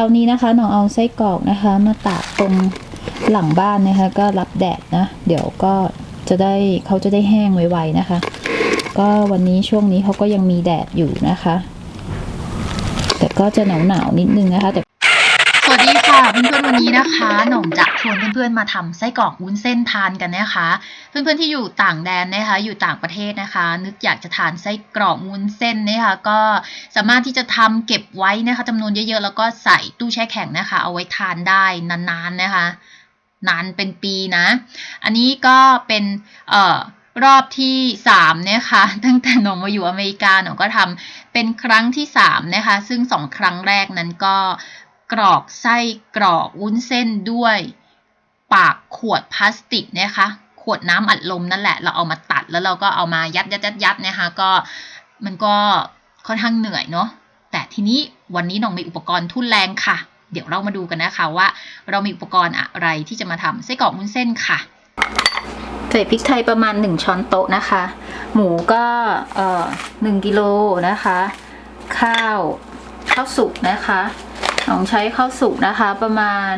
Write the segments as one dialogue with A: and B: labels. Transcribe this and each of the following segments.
A: ช้านี้นะคะหน้องเอาไส้กรอกนะคะ มาตากตรงหลังบ้านนะคะ ก็รับแดดนะ เดี๋ยวก็จะได้เขาจะได้แห้งไวๆนะคะ ก็วันนี้ช่วงนี้เขาก็ยังมีแดดอยู่นะคะ แต่ก็จะหนาวๆนิดนึงนะคะแต่
B: สวัสดีค่ะเพื่อนๆวันนี้นะคะหน่องจะชวนเพื่อนๆมาทำไส้กรอกวุ้นเส้นทานกันนะคะ เพื่อนๆที่อยู่ต่างแดนนะคะ อยู่ต่างประเทศนะคะ นึกอยากจะทานไส้กรอกวุ้นเส้นนะคะก็สามารถที่จะทำเก็บไว้นะคะจำนวนเยอะๆแล้วก็ใส่ตู้แช่แข็งนะคะ เอาไว้ทานได้นานๆนะคะ นานเป็นปีนะ อันนี้ก็เป็นเอ่อรอบที่สามนะคะตั้งแต่หนองมาอยู่อเมริกาหนองก็ทำเป็นครั้งที่สามนะคะซึ่งสองครั้งแรกนั้นก็ กรอกไส้กรอกวุ้นเส้นด้วย ปากขวดพลาสติกนะคะ ขวดน้ำอัดลมนั่นแหละ เราเอามาตัดแล้วเราก็เอามายัดยัดยัดยัดนะคะก็มันก็ค่อนข้างเหนื่อยเนาะแต่ทีนี้วันนี้น้องมีอุปกรณ์ทุ่นแรงค่ะ เดี๋ยวเรามาดูกันนะคะว่า เรามีอุปกรณ์อะไรที่จะมาทำไส้กรอกวุ้นเส้นค่ะ
A: ใส่พริกไทยประมาณ 1 ช้อนโต๊ะนะคะ หมูก็เอ่อหนึ่งกิโลนะคะ ข้าวข้าวสุกนะคะ ลองใช้ข้าวสุกนะคะ ประมาณ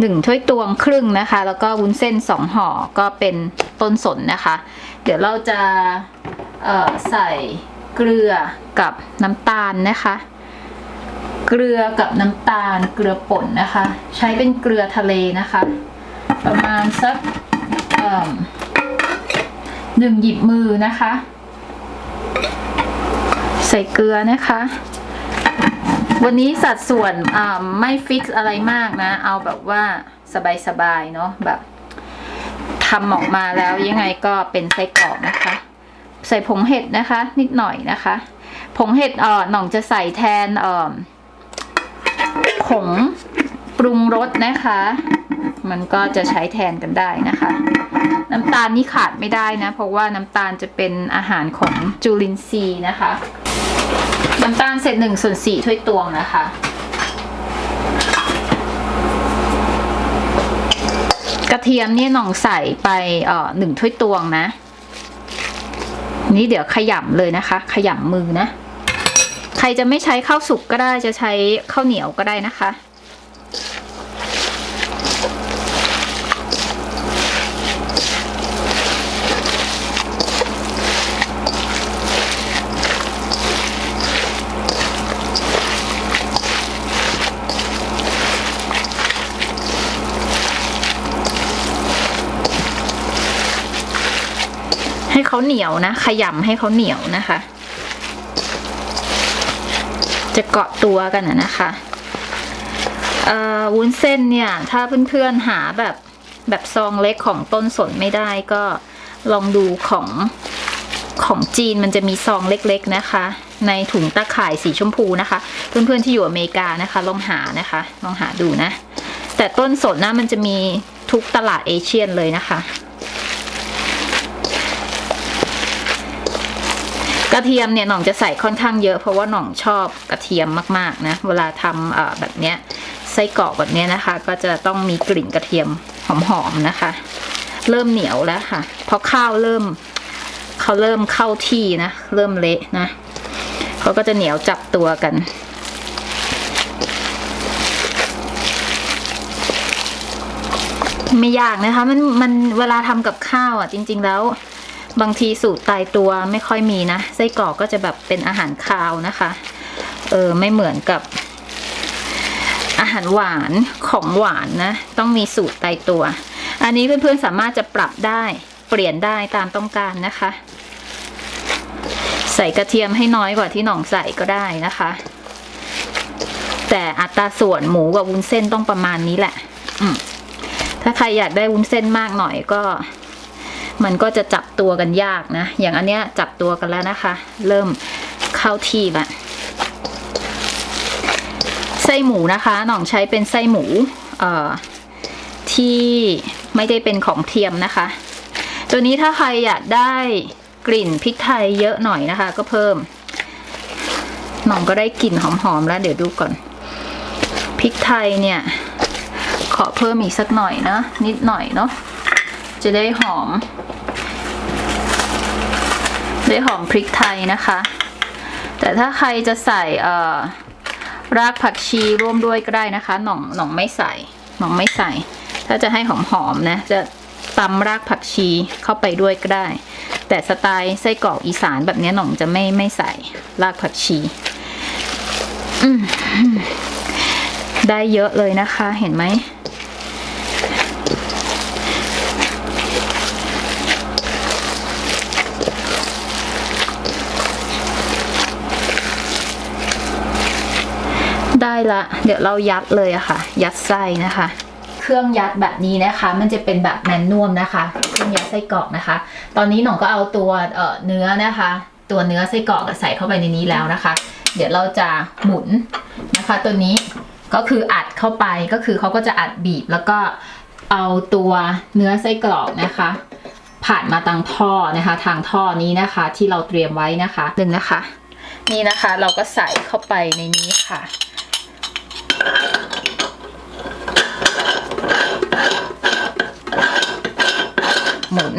A: หนึ่งถ้วยตวงครึ่งนะคะ แล้วก็วุ้นเส้นสองห่อก็เป็นต้นสนนะคะ เดี๋ยวเราจะใส่เกลือกับน้ำตาลนะคะ เกลือกับน้ำตาลเกลือป่นนะคะ ใช้เป็นเกลือทะเลนะคะ ประมาณสักหนึ่งหยิบมือนะคะ ใส่เกลือนะคะ วันนี้สัดส่วนอ่าไม่ฟิกอะไรมากนะ เอาแบบว่าสบายๆเนาะแบบทำออกมาแล้วยังไงก็เป็นไส้กรอกนะคะ ใส่ผงเห็ดนะคะ นิดหน่อยนะคะ ผงเห็ดเอ่อหน่องจะใส่แทนเอ่อผงปรุงรสนะคะ มันก็จะใช้แทนกันได้นะคะ น้ำตาลนี่ขาดไม่ได้นะ เพราะว่าน้ำตาลจะเป็นอาหารของจุลินทรีย์นะคะ น้ำตาลเศษหนึ่งส่วนสี่ถ้วยตวงนะคะ กระเทียมนี่หน่องใส่ไปเอ่อหนึ่งถ้วยตวงนะ นี่เดี๋ยวขยำเลยนะคะ ขยำมือนะ ใครจะไม่ใช้ข้าวสุกก็ได้จะใช้ข้าวเหนียวก็ได้นะคะ ให้เขาเหนียวนะ ขยำให้เขาเหนียวนะคะ จะเกาะตัวกันนะคะวุ้นเส้นเนี่ย ถ้าเพื่อนๆหาแบบแบบซองเล็กของต้นสนไม่ได้ก็ลองดูของของจีนมันจะมีซองเล็กๆนะคะ ในถุงตะข่ายสีชมพูนะคะ เพื่อนๆที่อยู่อเมริกานะคะ ลองหานะคะ ลองหาดูนะ แต่ต้นสนนะมันจะมีทุกตลาดเอเชียนเลยนะคะ กระเทียมเนี่ยหน่องจะใส่ค่อนข้างเยอะเพราะว่าหน่องชอบกระเทียมมากๆนะเวลาทำแบบเนี้ยไส้กรอกแบบเนี้ยนะคะ ก็จะต้องมีกลิ่นกระเทียมหอมๆนะคะ เริ่มเหนียวแล้วค่ะเพราะข้าวเริ่มเขาเริ่มเข้าที่นะเริ่มเละนะเขาก็จะเหนียวจับตัวกันไม่ยากนะคะมันมันเวลาทำกับข้าวอะจริง ๆ แล้ว บางทีสูตรตายตัวไม่ค่อยมีนะไส้กรอกก็จะแบบเป็นอาหารคาวนะคะ เออไม่เหมือนกับ อาหารหวานของหวานนะ ต้องมีสูตรตายตัว อันนี้เพื่อนๆสามารถจะปรับได้เปลี่ยนได้ตามต้องการนะคะ ใส่กระเทียมให้น้อยกว่าที่หน่องใส่ก็ได้นะคะ แต่อัตราส่วนหมูกับวุ้นเส้นต้องประมาณนี้แหละถ้าใครอยากได้วุ้นเส้นมากหน่อยก็ มันก็จะจับตัวกันยากนะ อย่างอันเนี้ยจับตัวกันแล้วนะคะ เริ่มเข้าที่ละไส้หมูนะคะหน่องใช้เป็นไส้หมูเอ่อที่ไม่ได้เป็นของเทียมนะคะ ตัวนี้ถ้าใครอยากได้กลิ่นพริกไทยเยอะหน่อยนะคะ ก็เพิ่มหน่องก็ได้กลิ่นหอมๆแล้วเดี๋ยวดูก่อนพริกไทยเนี่ย ขอเพิ่มอีกสักหน่อยนะนิดหน่อยเนาะ จะได้หอม ได้หอมพริกไทยนะคะ แต่ถ้าใครจะใส่เอ่อรากผักชีร่วมด้วยก็ได้นะคะ หน่องหน่องไม่ใส่ หน่องไม่ใส่ ถ้าจะให้หอมๆนะ จะตำรากผักชีเข้าไปด้วยก็ได้ แต่สไตล์ไส้กรอกอีสานแบบนี้หน่องจะไม่ไม่ใส่รากผักชีได้เยอะเลยนะคะ เห็นไหม ละ เดี๋ยวเรายัดเลยอะค่ะ ยัดไส้นะคะ เครื่องยัดแบบนี้นะคะ มันจะเป็นแบบแมนนวมนะคะ เครื่องยัดไส้กรอกนะคะ ตอนนี้หน่องก็เอาตัวเอ่อเนื้อนะคะ ตัวเนื้อไส้กรอกใส่เข้าไปในนี้แล้วนะคะ เดี๋ยวเราจะหมุนนะคะ ตัวนี้ก็คืออัดเข้าไปก็คือเขาก็จะอัดบีบแล้วก็เอาตัวเนื้อไส้กรอกนะคะ ผ่านมาทางท่อนะคะ ทางท่อนี้นะคะที่เราเตรียมไว้นะคะหนึ่งนะคะ นี่นะคะเราก็ใส่เข้าไปในนี้ค่ะ หมุน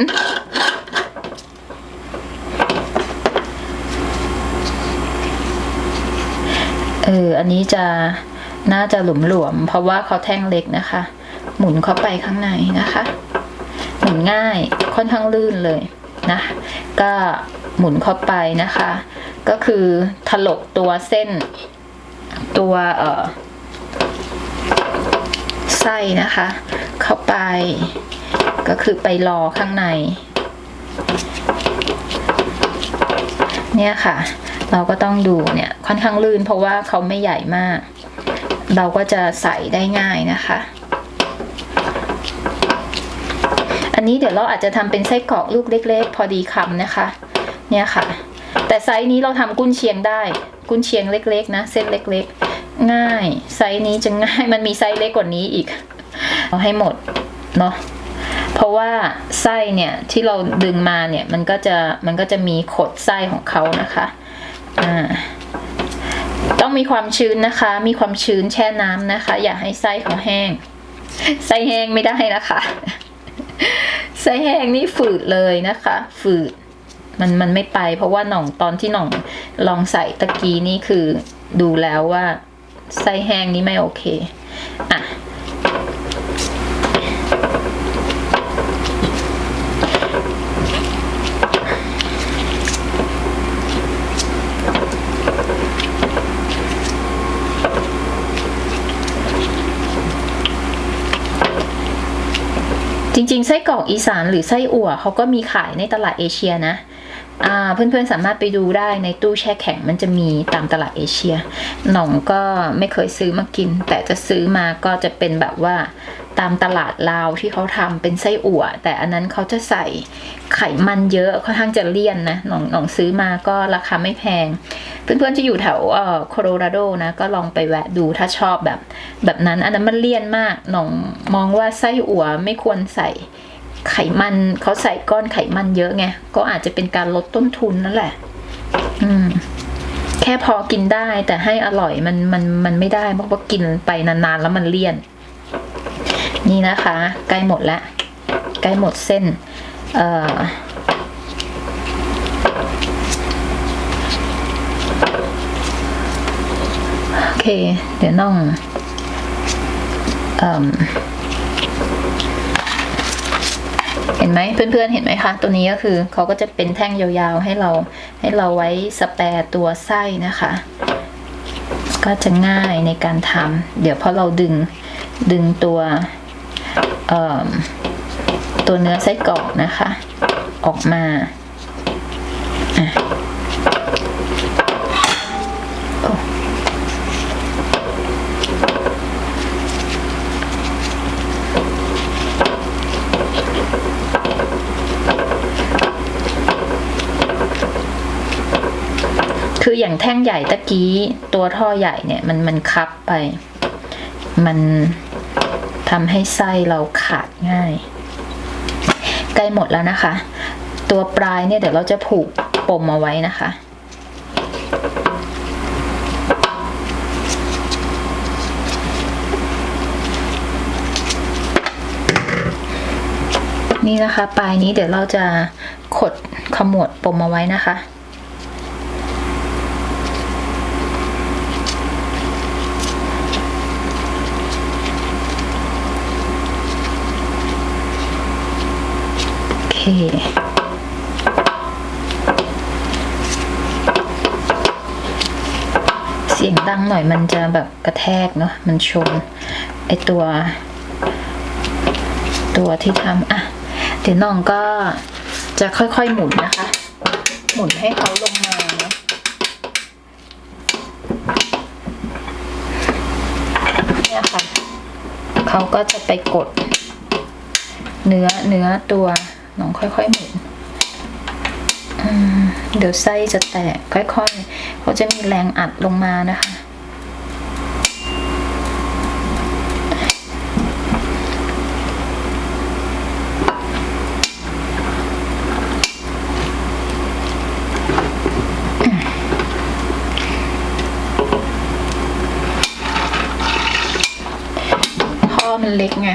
A: เออ อันนี้จะน่าจะหลุมหลวมๆเพราะว่าเขาแท่งเล็กนะคะ หมุนเข้าไปข้างในนะคะ หมุนง่ายค่อนข้างลื่นเลยนะ ก็หมุนเข้าไปนะคะ ก็คือถลกตัวเส้นตัวเอ่อ ไส้นะคะ เข้าไป ก็คือไปรอข้างใน เนี่ยค่ะ เราก็ต้องดูเนี่ยค่อนข้างลื่นเพราะว่าเขาไม่ใหญ่มาก เราก็จะใส่ได้ง่ายนะคะ อันนี้เดี๋ยวเราอาจจะทำเป็นไส้กรอกลูกเล็ก ๆ พอดีคำนะคะ เนี่ยค่ะ แต่ไซส์นี้เราทำกุ้นเชียงได้ กุ้นเชียงเล็ก ๆ นะ เส้นเล็ก ๆ ง่าย ไซส์นี้จะง่ายมันมีไซส์เล็กกว่านี้อีก เอาให้หมดเนาะเพราะว่าไส้เนี่ยที่เราดึงมาเนี่ยมันก็จะมันก็จะมีขดไส้ของเขานะคะอ่าต้องมีความชื้นนะคะ มีความชื้นแช่น้ำนะคะ อย่าให้ไส้เขาแห้ง ไส้แห้งไม่ได้นะคะ ไส้แห้งนี่ฝืดเลยนะคะ ฝืด มันมันไม่ไป เพราะว่าหน่องตอนที่หน่องลองใส่ตะกี้นี่คือดูแล้วว่า ไส้แห้งนี่ไม่โอเค อะ จริงๆ ไส้กรอกอีสานหรือไส้อั่วเขาก็มีขายในตลาดเอเชียนะ เพื่อนๆสามารถไปดูได้ในตู้แช่แข็งมันจะมีตามตลาดเอเชีย หน่องก็ไม่เคยซื้อมากิน แต่จะซื้อมาก็จะเป็นแบบว่าตามตลาดลาวที่เขาทำเป็นไส้อั่ว แต่อันนั้นเขาจะใส่ไขมันเยอะค่อนข้างจะเลี่ยนนะหน่องหน่องซื้อมาก็ราคาไม่แพง เพื่อนๆที่อยู่แถวเอ่อโคโลราโดนะก็ลองไปแวะดูถ้าชอบแบบ แบบนั้นอันนั้นมันเลี่ยนมากหน่องมองว่าไส้อั่วไม่ควรใส่ ไขมันเขาใส่ก้อนไขมันเยอะไง ก็อาจจะเป็นการลดต้นทุนนั่นแหละ อืม แค่พอกินได้แต่ให้อร่อยมันมันมันไม่ได้เพราะว่ากินไปนานๆแล้วมันเลี่ยน นี่นะคะ ใกล้หมดแล้วใกล้หมดเส้น เอ่อโอเค เดี๋ยวน้อง เอิ่ม เห็นไหมเพื่อนๆเห็นไหมคะตัวนี้ก็คือเขาก็จะเป็นแท่งยาวๆให้เราให้เราไว้สแปรตัวไส้นะคะ ก็จะง่ายในการทำเดี๋ยวพอเราดึงดึงตัวตัวเนื้อไส้กรอกนะคะ ออกมาอะโอ้ คือ อย่างแท่งใหญ่ตะกี้ตัวท่อใหญ่เนี่ยมันมันคับไป มันทำให้ไส้เราขาดง่าย ใกล้หมดแล้วนะคะ ตัวปลายเนี่ยเดี๋ยวเราจะผูกปมเอาไว้นะคะนี่นะคะ ปลายนี้เดี๋ยวเราจะขดขมวดปมเอาไว้นะคะ เสียงดังหน่อยมันจะแบบกระแทกเนาะมันชน ไอตัว ตัวที่ทำอะเดี๋ยวน้องก็จะค่อยๆหมุนนะคะ หมุนให้เขาลงมาเนาะเนี่ยค่ะเขาก็จะไปกด เนื้อเนื้อตัว น้องค่อยๆหมุนเดี๋ยวไส้จะแตกค่อยๆเขาจะมีแรงอัดลงมานะคะพ่อมันเล็กไง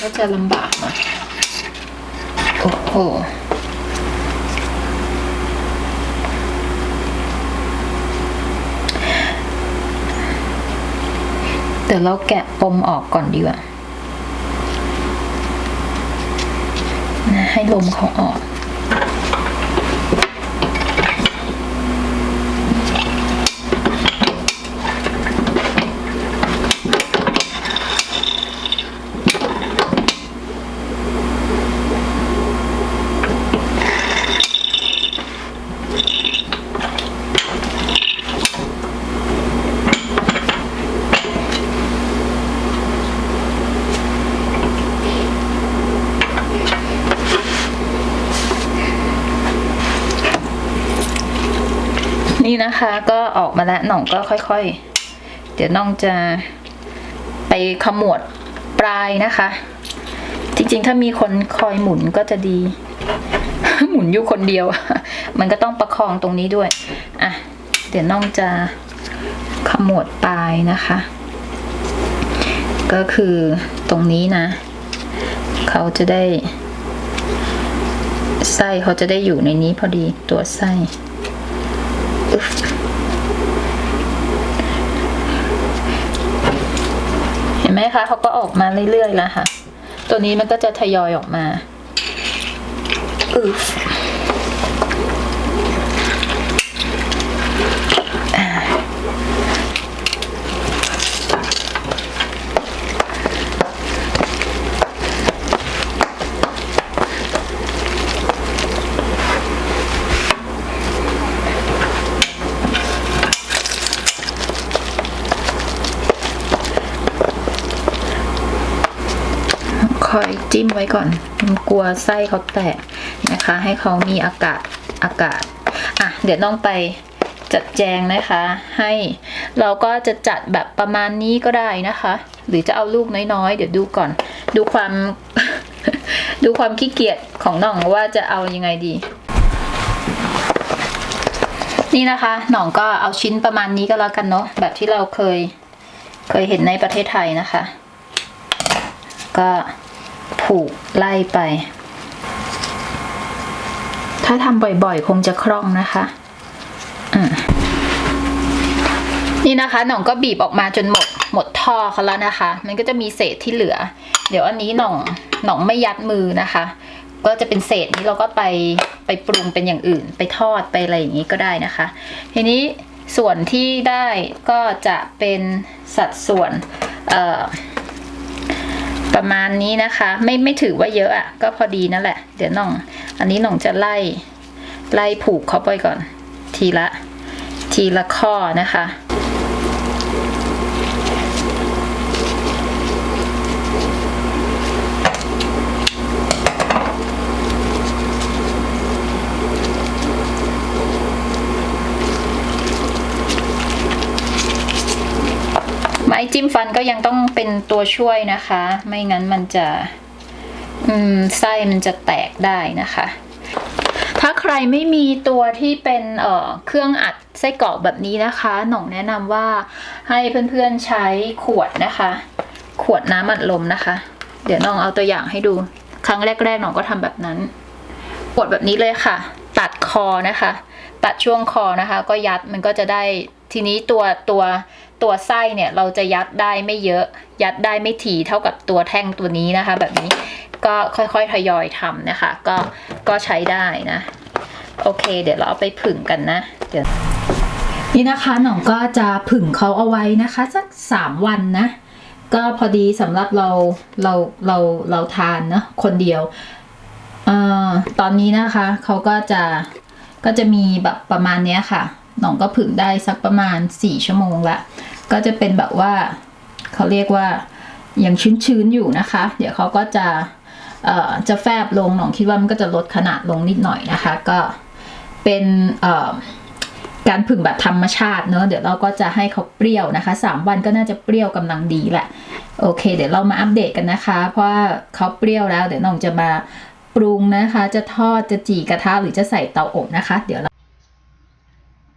A: ก็จะลำบากหน่อย โอ้เดี๋ยวเราแกะปมออกก่อนดีกว่านะให้ลมเขาออก นี่นะคะก็ออกมาแล้วหน่องก็ค่อยๆ เดี๋ยวน้องจะไปขมวดปลายนะคะ จริงๆ ถ้ามีคนคอยหมุนก็จะดี หมุนอยู่คนเดียว มันก็ต้องประคองตรงนี้ด้วย อะ เดี๋ยวน้องจะขมวดปลายนะคะ ก็คือตรงนี้นะ เขาจะได้ไส้เขาจะได้อยู่ในนี้พอดีตัวไส้ เห็นไหมคะเขาก็ออกมาเรื่อยๆแล้วค่ะ ตัวนี้มันก็จะทยอยออกมาอือาคอย จิ้มไว้ก่อนกลัวไส้เขาแตกนะคะ ให้เขามีอากาศอากาศอะเดี๋ยวน้องไปจัดแจงนะคะ ให้เราก็จะจัดแบบประมาณนี้ก็ได้นะคะ หรือจะเอาลูกน้อยๆ เดี๋ยวดูก่อน ดูความดูความขี้เกียจของน้องว่าจะเอายังไงดี นี่นะคะหน่องก็เอาชิ้นประมาณนี้ก็แล้วกันเนาะแบบที่เราเคยเคยเห็นในประเทศไทยนะคะ ก็ ผูกไล่ไป ถ้าทำบ่อยๆ คงจะคล่องนะคะอ่านี่นะคะหน่องก็บีบออกมาจนหมดหมดท่อเขาแล้วนะคะ มันก็จะมีเศษที่เหลือ เดี๋ยวอันนี้หน่องหน่องไม่ยัดมือนะคะ ก็จะเป็นเศษนี้เราก็ไปไปปรุงเป็นอย่างอื่น ไปทอดไปอะไรอย่างนี้ก็ได้นะคะ ทีนี้ส่วนที่ได้ก็จะเป็นสัดส่วนเอ่อ ประมาณนี้นะคะ ไม่ไม่ถือว่าเยอะอะ่ะ ก็พอดีนั่นแหละ เดี๋ยวน้อง อันนี้น้องจะไล่ ไล่ผูกเขาไปก่อน ทีละ ทีละข้อนะคะ จิ้มฟันก็ยังต้องเป็นตัวช่วยนะคะ ไม่งั้นมันจะอืมไส้มันจะแตกได้นะคะ ถ้าใครไม่มีตัวที่เป็นเเครื่องอัดไส้กรอกแบบนี้นะคะ หน่องแนะนำว่าให้เพื่อนๆใช้ขวดนะคะ ขวดน้ำอัดลมนะคะ เดี๋ยวน้องเอาตัวอย่างให้ดู ครั้งแรกๆน้องก็ทำแบบนั้น ขวดแบบนี้เลยค่ะ ตัดคอนะคะ ตัดช่วงคอนะคะ ก็ยัดมันก็จะได้ ทีนี้ตัวตัวตัวไส้เนี่ยเราจะยัดได้ไม่เยอะ ยัดได้ไม่ถี่เท่ากับตัวแท่งตัวนี้นะคะ แบบนี้ก็ค่อยๆทยอยทำนะคะ ก็ก็ใช้ได้นะ โอเค เดี๋ยวเราเอาไปผึ่งกันนะ เดี๋ยวนี่นะคะหน่องก็จะผึ่งเขาเอาไว้นะคะ สักสามวันนะ ก็พอดีสำหรับเราเราเราเราทานนะคนเดียวอตอนนี้นะคะเขาก็จะก็จะมีแบบประมาณนี้ค่ะ น่องก็ผึ่งได้สักประมาณสี่ชั่วโมงละ ก็จะเป็นแบบว่าเขาเรียกว่ายังชื้นๆอยู่นะคะ เดี๋ยวเขาก็จะจะแฟบลงหน่องคิดว่ามันก็จะลดขนาดลงนิดหน่อยนะคะ ก็เป็นการผึ่งแบบธรรมชาติเนอะเดี๋ยวเราก็จะให้เขาเปรี้ยวนะคะสามวันก็น่าจะเปรี้ยวกำลังดีแหละ โอเค เดี๋ยวเรามาอัปเดตกันนะคะ เพราะว่าเขาเปรี้ยวแล้ว เดี๋ยวน้องจะมาปรุงนะคะ จะทอดจะจีกระทะหรือจะใส่เตาอบนะคะ เดี๋ยวเรา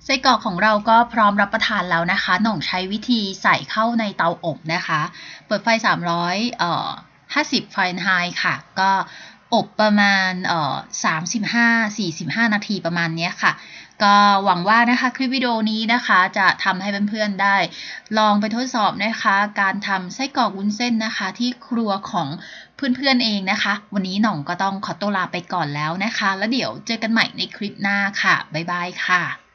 B: ไส้กรอกของเราก็พร้อมรับประทานแล้วนะคะ หน่องใช้วิธีใส่เข้าในเตาอบนะคะ เปิดไฟ 300เอ่อ50ฟาเรนไฮต์ค่ะ ก็อบประมาณเอ่อ35-45 นาทีประมาณนี้ค่ะ ก็หวังว่านะคะคลิปวิดีโอนี้นะคะจะทำให้เพื่อนๆได้ ลองไปทดสอบนะคะ การทำไส้กรอกวุ้นเส้นนะคะ ที่ครัวของเพื่อนๆเองนะคะ วันนี้หน่องก็ต้องขอตัวลาไปก่อนแล้วนะคะ แล้วเดี๋ยวเจอกันใหม่ในคลิปหน้าค่ะ บ๊ายบายค่ะ